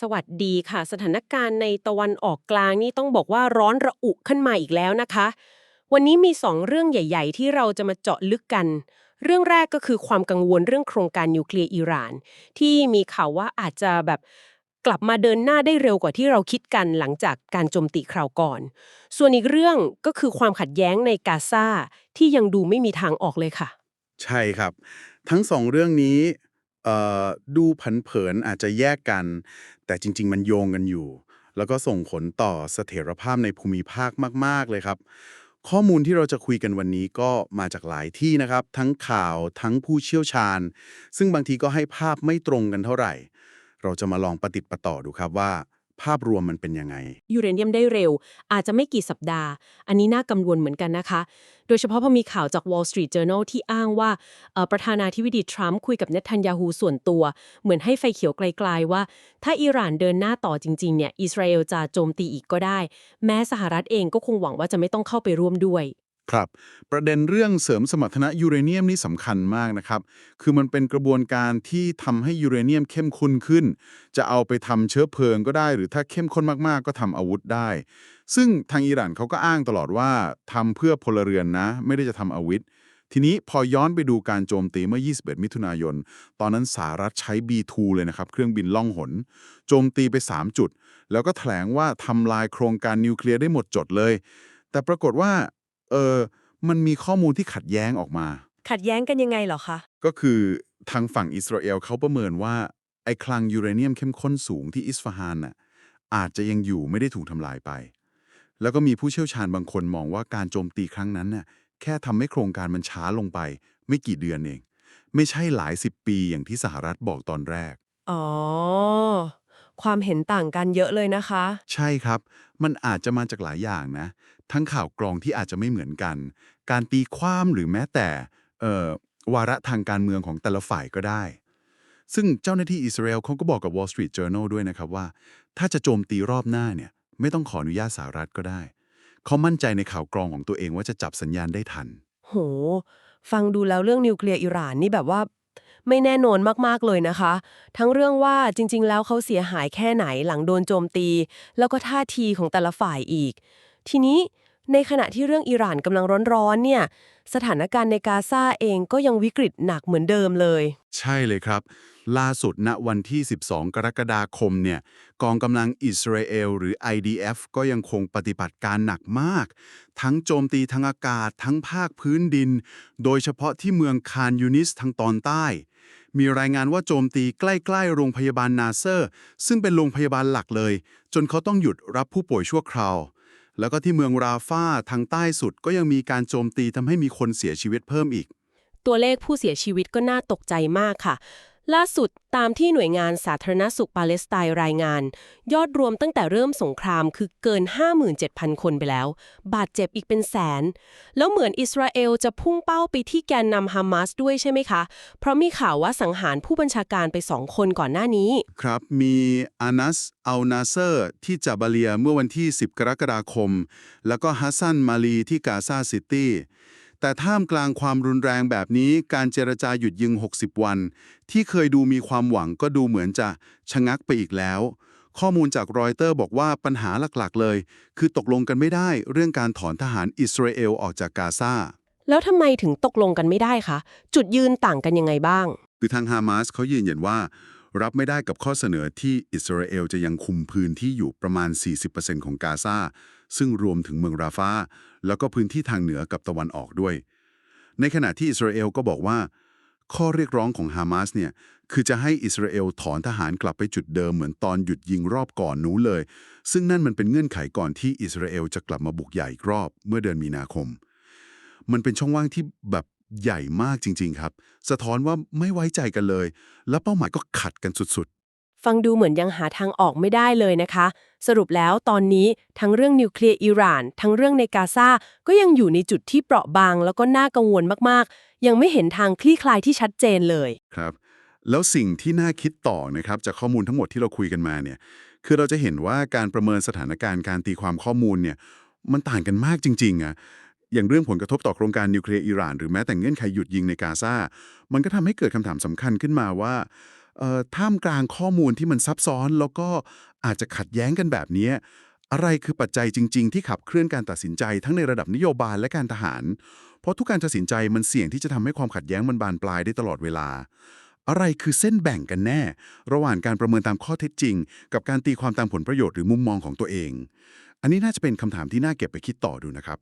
สวัสดีค่ะ สถานการณ์ในตะวันออกกลางนี่ต้องบอกว่าร้อนระอุขึ้นมาอีกแล้วนะคะ วันนี้มีสองเรื่องใหญ่ ๆ ที่เราจะมาเจาะลึกกัน เรื่องแรกก็คือความกังวลเรื่องโครงการนิวเคลียร์อิหร่าน ที่มีข่าวว่าอาจจะแบบกลับมาเดินหน้าได้เร็วกว่าที่เราคิดกันหลังจากการโจมตีคราวก่อน ส่วนอีกเรื่องก็คือความขัดแย้งในกาซาที่ยังดูไม่มีทางออกเลยค่ะ ใช่ครับ ทั้งสองเรื่องนี้ ดูผันเผินอาจจะแยกกัน แต่จริง ๆ มันโยงกันอยู่ แล้วก็ส่งผลต่อเสถียรภาพในภูมิภาคมาก ๆ เลยครับ ข้อมูลที่เราจะคุยกันวันนี้ก็มาจากหลายที่นะครับ ทั้งข่าวทั้งผู้เชี่ยวชาญ ซึ่งบางทีก็ให้ภาพไม่ตรงกันเท่าไหร่ เราจะมาลองประติดประต่อดูครับว่า ภาพรวมมันเป็นยังไง ยูเรเนียมได้เร็ว อาจจะไม่กี่สัปดาห์ อันนี้น่ากังวลเหมือนกันนะคะ โดยเฉพาะพอมีข่าวจาก Wall Street Journal ที่อ้างว่าประธานาธิบดีทรัมป์คุยกับเนทันยาฮูส่วนตัว เหมือนให้ไฟเขียวไกลๆว่า ถ้าอิหร่านเดินหน้าต่อจริงๆเนี่ยอิสราเอลจะโจมตีอีกก็ได้ แม้สหรัฐเองก็คงหวังว่าจะไม่ต้องเข้าไปร่วมด้วย ครับ ประเด็นเรื่องเสริมสมรรถนะยูเรเนียมนี่สำคัญมากนะครับ คือมันเป็นกระบวนการที่ทำให้ยูเรเนียมเข้มข้นขึ้น จะเอาไปทำเชื้อเพลิงก็ได้ หรือถ้าเข้มข้นมากๆ ก็ทำอาวุธได้ ซึ่งทางอิหร่านเขาก็อ้างตลอดว่าทำเพื่อพลเรือนนะ ไม่ได้จะทำอาวุธ ทีนี้พอย้อนไปดูการโจมตีเมื่อ 21 มิถุนายน ตอนนั้นสหรัฐใช้ B2 เลยนะครับ เครื่องบินล่องหน โจมตีไป 3 จุด แล้วก็แถลงว่าทำลายโครงการนิวเคลียร์ได้หมดจดเลย แต่ปรากฏว่า เออมันมีข้อมูลที่ขัดแย้งออกมา ขัดแย้งกันยังไงเหรอคะ ก็คือทางฝั่งอิสราเอลเขาประเมินว่า ไอ้คลังยูเรเนียมเข้มข้นสูงที่อิสฟาฮานน่ะอาจจะยังอยู่ไม่ได้ถูกทำลายไป แล้วก็มีผู้เชี่ยวชาญบางคนมองว่าการโจมตีครั้งนั้นน่ะแค่ทำให้โครงการมันช้าลงไป ไม่กี่เดือนเอง ไม่ใช่หลายสิบปีอย่างที่สหรัฐบอกตอนแรก อ๋อ ความเห็นต่างกันเยอะเลยนะคะ ใช่ครับ มันอาจจะมาจากหลายอย่างนะ ทั้งข่าวกรองที่อาจจะไม่เหมือนกัน การตีความหรือแม้แต่วาระทางการเมืองของแต่ละฝ่ายก็ได้ ซึ่งเจ้าหน้าที่อิสราเอลเขาก็บอกกับ Wall Street Journal ด้วยนะครับว่า ถ้าจะโจมตีรอบหน้าเนี่ยไม่ต้องขออนุญาตสหรัฐก็ได้ เขามั่นใจในข่าวกรองของตัวเองว่าจะจับสัญญาณได้ทัน โห ฟังดูแล้วเรื่องนิวเคลียร์อิหร่านนี่แบบว่าไม่แน่นอนมาก ๆ เลยนะคะ ทั้งเรื่องว่าจริง ๆ แล้วเขาเสียหายแค่ไหนหลังโดนโจมตี แล้วก็ท่าทีของแต่ละฝ่ายอีก ทีนี้ ในขณะที่เรื่องอิหร่านกำลังร้อนๆเนี่ยสถานการณ์ในกาซาเองก็ยังวิกฤตหนักเหมือนเดิมเลย ใช่เลยครับ ล่าสุดณวันที่ 12 กรกฎาคมเนี่ยกองกำลังอิสราเอลหรือ IDF ก็ยังคงปฏิบัติการหนักมาก ทั้งโจมตีทางอากาศ ทั้งภาคพื้นดิน โดยเฉพาะที่เมืองคานยูนิสทางตอนใต้ มีรายงานว่าโจมตีใกล้ๆ โรงพยาบาลนาเซอร์ ซึ่งเป็นโรงพยาบาลหลักเลย จนเขาต้องหยุดรับผู้ป่วยชั่วคราว แล้วก็ที่เมืองราฟาทางใต้สุดก็ยังมีการโจมตีทำให้มีคนเสียชีวิตเพิ่มอีก ตัวเลขผู้เสียชีวิตก็น่าตกใจมากค่ะ ล่าสุดตามที่หน่วยงานสาธารณสุขปาเลสไตน์รายงาน ยอดรวมตั้งแต่เริ่มสงครามคือเกิน 57,000 คนไปแล้ว บาดเจ็บอีกเป็นแสน แล้วเหมือนอิสราเอลจะพุ่งเป้าไปที่แกนนำฮามาสด้วยใช่ไหมคะ เพราะมีข่าวว่าสังหารผู้บัญชาการไปสองคนก่อนหน้านี้ ครับมีอานัสอัลนาเซอร์ที่จาบาเลียเมื่อวันที่ 10 กรกฎาคม แล้วก็ฮัสซันมาลีที่กาซาซิตี้ แต่ท่ามกลางความรุนแรงแบบนี้การเจรจาหยุดยิง 60 วัน ที่เคยดูมีความหวังก็ดูเหมือนจะชะงักไปอีกแล้ว ข้อมูลจากรอยเตอร์บอกว่าปัญหาหลักๆ เลย คือตกลงกันไม่ได้เรื่องการถอนทหารอิสราเอลออกจากกาซาแล้วทำไมถึงตกลงกันไม่ได้คะ จุดยืนต่างกันยังไงบ้าง คือทางฮามาสเขายืนยันว่า รับไม่ได้กับข้อเสนอที่อิสราเอลจะยังคุมพื้นที่อยู่ประมาณ 40%ของกาซา ซึ่งรวมถึงเมืองราฟาแล้วก็พื้นที่ทางเหนือกับตะวันออกด้วย ในขณะที่อิสราเอลก็บอกว่า ข้อเรียกร้องของฮามาสเนี่ยคือจะให้อิสราเอลถอนทหารกลับไปจุดเดิมเหมือนตอนหยุดยิงรอบก่อนนู้นเลย ซึ่งนั่นมันเป็นเงื่อนไขก่อนที่อิสราเอลจะกลับมาบุกใหญ่อีกรอบเมื่อเดือนมีนาคม มันเป็นช่องว่างที่แบบใหญ่มากจริง ๆ ครับ สะท้อนว่าไม่ไว้ใจกันเลย และเป้าหมายก็ขัดกันสุด ฟังดูเหมือนยังหาทางออกไม่ได้เลยนะคะ สรุปแล้วตอนนี้ทั้งเรื่องนิวเคลียร์อิหร่าน ทั้งเรื่องในกาซาก็ยังอยู่ในจุดที่เปราะบาง แล้วก็น่ากังวลมากๆ ยังไม่เห็นทางคลี่คลายที่ชัดเจนเลยครับ แล้วสิ่งที่น่าคิดต่อนะครับจากข้อมูลทั้งหมดที่เราคุยกันมาเนี่ยคือเราจะเห็นว่าการประเมินสถานการณ์การตีความข้อมูลเนี่ยมันต่างกันมากจริงๆอะอย่างเรื่องผลกระทบต่อโครงการนิวเคลียร์อิหร่าน หรือแม้แต่เงื่อนไขหยุดยิงในกาซามันก็ทำให้เกิดคำถามสำคัญขึ้นมาว่า ท่ามกลางข้อมูลที่มันซับซ้อน แล้วก็อาจจะขัดแย้งกันแบบนี้ อะไรคือปัจจัยจริง ๆ ที่ขับเคลื่อนการตัดสินใจทั้งในระดับนโยบายและการทหาร เพราะทุกการตัดสินใจมันเสี่ยงที่จะทำให้ความขัดแย้งมันบานปลายได้ตลอดเวลา อะไรคือเส้นแบ่งกันแน่ ระหว่างการประเมินตามข้อเท็จจริง กับการตีความตามผลประโยชน์หรือมุมมองของตัวเอง อันนี้น่าจะเป็นคำถามที่น่าเก็บไปคิดต่อดูนะครับ